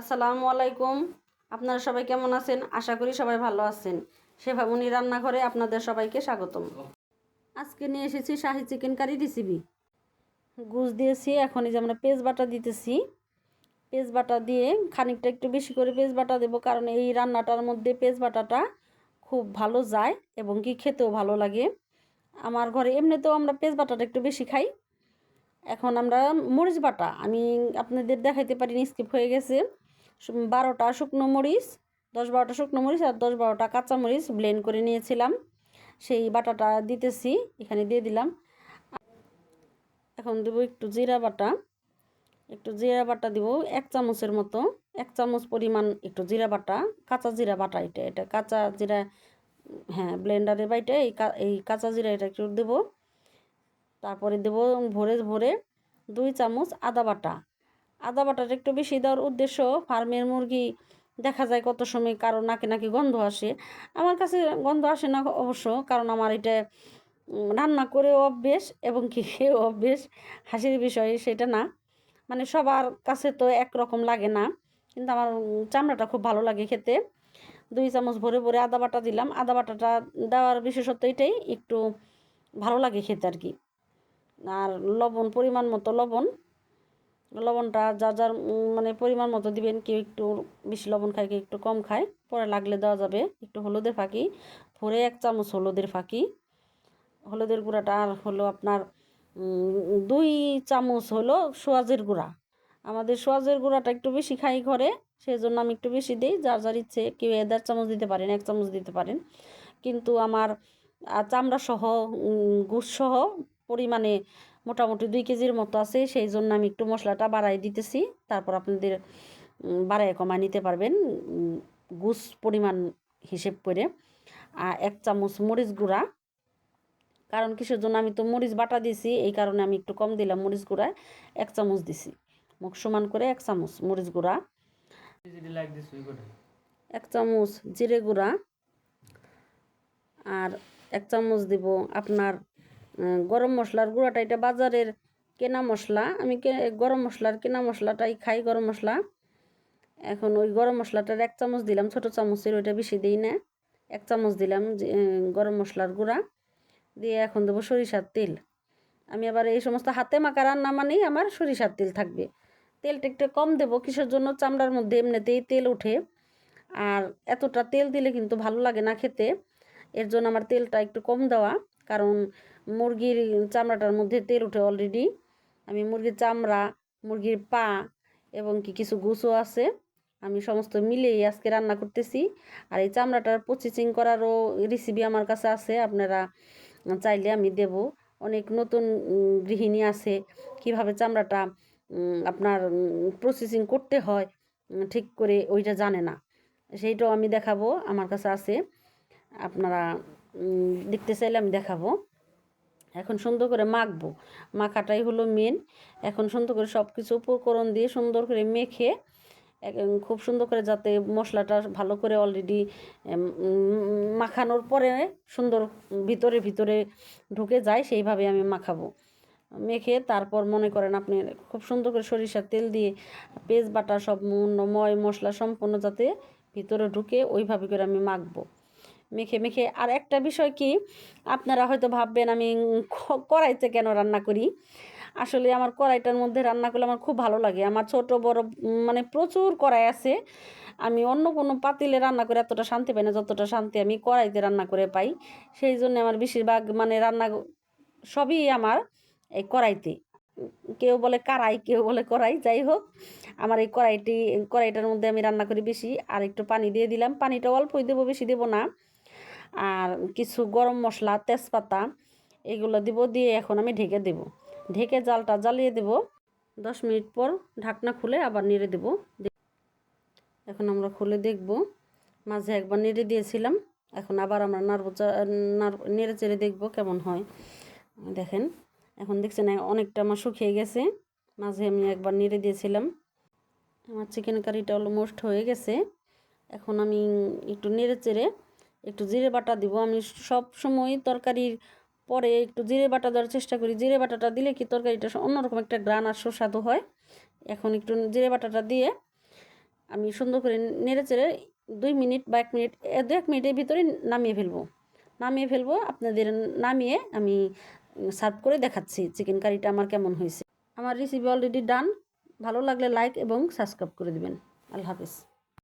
আসসালামু আলাইকুম। আপনারা সবাই কেমন আছেন? আশা করি সবাই ভালো আছেন। শেফামণি রান্নাঘরে আপনাদের সবাইকে স্বাগতম। আজকে নিয়ে এসেছি শাহি চিকেন কারি রেসিপি গুজ দিয়েছি, এখন এই যে আমরা পেঁয়াজ বাটা দিতেছি। পেঁয়াজ বাটা দিয়ে খানিকটা একটু বেশি করে পেঁয়াজ বাটা দেবো, কারণ এই রান্নাটার মধ্যে পেঁয়াজ বাটাটা খুব ভালো যায় এবং কি খেতেও ভালো লাগে। আমার ঘরে এমনিতেও আমরা পেঁয়াজ বাটাটা একটু বেশি খাই। এখন আমরা মরিচ বাটা, আমি আপনাদের দেখাইতে পারিনি স্কিপ হয়ে গেছে। বারোটা শুকনো মরিচ, দশ বারোটা শুকনো মরিচ আর দশ বারোটা কাঁচা মরিচ ব্লেন্ড করে নিয়েছিলাম। সেই বাটাটা দিতেছি, এখানে দিয়ে দিলাম। এখন দেবো একটু জিরা বাটা। একটু জিরা বাটা দিব এক চামচের মতো। এক চামচ পরিমাণ একটু জিরা বাটা, কাঁচা জিরা বাটা এটা এটা কাঁচা জিরা হ্যাঁ ব্লেন্ডারে বাইটে এই এই কাঁচা জিরা এটা একটু দেবো। তারপরে দেবো ভরে ভরে দুই চামচ আদা বাটা। আদা বাটাটা একটু বেশি দেওয়ার উদ্দেশ্য, ফার্মের মুরগি দেখা যায় কত সময় কারও নাকে নাকি গন্ধ আসে। আমার কাছে গন্ধ আসে না অবশ্য, কারণ আমার এটা রান্না করেও অভ্যেস এবং কি খেয়েও অভ্যেস, হাসির বিষয় সেটা না। মানে সবার কাছে তো একরকম লাগে না, কিন্তু আমার চামড়াটা খুব ভালো লাগে খেতে। দুই চামচ ভরে ভরে আদা বাটা দিলাম, আদা বাটাটা দেওয়ার বিশেষত্ব এটাই, একটু ভালো লাগে খেতে আর কি। আর লবণ, পরিমাণ মতো লবণ লবণটা যা যার মানে পরিমাণ মতো দিবেন কেউ একটু বেশি লবণ খায় কেউ একটু কম খায় পরে লাগলে দেওয়া যাবে একটু হলুদের ফাঁকি ভরে এক চামচ হলুদের ফাঁকি। হলুদের গুঁড়াটা আর হলো আপনার দুই চামচ হলো সোয়াজের গুঁড়া। আমাদের সোয়াজের গুঁড়াটা একটু বেশি খাই ঘরে সেই জন্য আমি একটু বেশি দিই যার যার ইচ্ছে কেউ দেড় চামচ দিতে পারেন এক চামচ দিতে পারেন। কিন্তু আমার আহ, চামড়া সহ গুড় সহ পরিমাণে মোটামুটি দুই কেজির মতো আছে সেই জন্য আমি একটু মশলাটা বাড়াই দিতেছি। তারপর আপনাদের বাড়ায় কমায় নিতে পারবেন গুস পরিমাণ হিসেব করে। আর এক চামচ মরিচ গুঁড়া। কারণ কিসের জন্য? আমি তো মরিচ বাটা দিয়েছি, এই কারণে আমি একটু কম দিলাম মরিচ গুঁড়ায়। এক চামচ দিছি। মুখ সমান করে এক চামচ মরিচ গুঁড়া। এক চামচ জিরে গুঁড়া। আর এক চামচ দিব আপনার গরম মশলার গুঁড়াটা, এটা বাজারের কেনা মশলা। আমি গরম মশলার কেনা মশলাটাই খাই, গরম মশলা। এখন ওই গরম মশলাটার এক চামচ দিলাম, ছোটো চামচের, ওইটা বেশি দিই না। এক চামচ দিলাম গরম মশলার গুঁড়া। দিয়ে এখন দেবো সরিষার তেল। আমি আবার এই সমস্ত হাতে মাখা রান্না মানেই আমার সরিষার তেল থাকবে। তেলটা একটু কম দেবো, কিসের জন্য? চামড়ার মধ্যে এমনিতেই তেল ওঠে। আর এতটা তেল দিলে কিন্তু ভালো লাগে না খেতে। এর জন্য আমার তেলটা একটু কম দেওয়া। কারণ মুরগির চামড়াটার মধ্যে তেল ওঠে অলরেডি আমি মুরগির চামড়া, মুরগির পা এবং কি কিছু গুছও আছে। আমি সমস্ত মিলেই আজকে রান্না করতেছি। আর এই চামড়াটার প্রসেসিং করারও রেসিপি আমার কাছে আছে, আপনারা চাইলে আমি দেব। অনেক নতুন গৃহিণী আছে, কীভাবে চামড়াটা আপনার প্রসেসিং করতে হয় ঠিক করে ওইটা জানে না। সেইটাও আমি দেখাবো, আমার কাছে আছে। আপনারা দেখতে চাইলে আমি দেখাবো। এখন সুন্দর করে মাখবো। মাখাটাই হলো মেন এখন সুন্দর করে সব কিছু উপকরণ দিয়ে সুন্দর করে মেখে খুব সুন্দর করে যাতে মশলাটা ভালো করে অলরেডি মাখানোর পরে সুন্দর ভিতরে ভিতরে ঢুকে যায়, সেইভাবে আমি মাখাবো। মেখে তারপর মনে করেন আপনি খুব সুন্দর করে সরিষার তেল দিয়ে পেঁয়াজ, বাটা সব ময়, মশলা সম্পূর্ণ যাতে ভিতরে ঢুকে ওইভাবে করে আমি মাখবো। মেখে মেখে। আর একটা বিষয় কি, আপনারা হয়তো ভাববেন আমি কড়াইতে কেন রান্না করি? আসলে আমার কড়াইটার মধ্যে রান্না করলে আমার খুব ভালো লাগে। আমার ছোট, বড় মানে প্রচুর কড়াই আছে। আমি অন্য কোনো পাতিলে রান্না করে এতটা শান্তি পাই না, যতটা শান্তি আমি কড়াইতে রান্না করে পাই। সেই জন্য আমার বেশিরভাগ মানে রান্না সবই আমার এই কড়াইতে। কেউ বলে কারাই কেউ বলে কড়াই, যাই হোক। আমার এই কড়াইটি, কড়াইটার মধ্যে আমি রান্না করি বেশি। আর একটু পানি দিয়ে দিলাম। পানিটা অল্পই দেবো, বেশি দেবো না। আর কিছু গরম মশলা, তেজপাতা এগুলো দিব দিয়ে এখন আমি ঢেকে দেব। ঢেকে জালটা জ্বালিয়ে দেব। দশ মিনিট পর ঢাকনা খুলে আবার নেড়ে দেব। এখন আমরা খুলে দেখব। মাঝে একবার নেড়ে দিয়েছিলাম। এখন আবার আমরা নাড়ব নাড় চেড়ে দেখব কেমন হয়। দেখেন, এখন দেখছেন অনেকটা আমার শুকিয়ে গেছে। মাঝে আমি একবার নেড়ে দিয়েছিলাম। আমার চিকেন কারিটা অলমোস্ট হয়ে গেছে। এখন আমি একটু নেড়ে চেড়ে একটু জিরে বাটা দিব। আমি সব সময় তরকারির পরে একটু জিরে বাটা দেওয়ার চেষ্টা করি। জিরে বাটাটা দিলে কি তরকারিটা অন্যরকম একটা গ্রান আর সুস্বাদু হয়। এখন একটু জিরে বাটাটা দিয়ে আমি সুন্দর করে নেড়ে চেড়ে দুই মিনিট বা এক মিনিট দু এক মিনিটের ভিতরে নামিয়ে ফেলব। নামিয়ে ফেলব, আপনাদের নামিয়ে আমি সার্ভ করে দেখাচ্ছি চিকেন কারিটা আমার কেমন হয়েছে। আমার রেসিপি অলরেডি ডান ভালো লাগলে লাইক এবং সাবস্ক্রাইব করে দেবেন। আল্লাহ হাফিজ।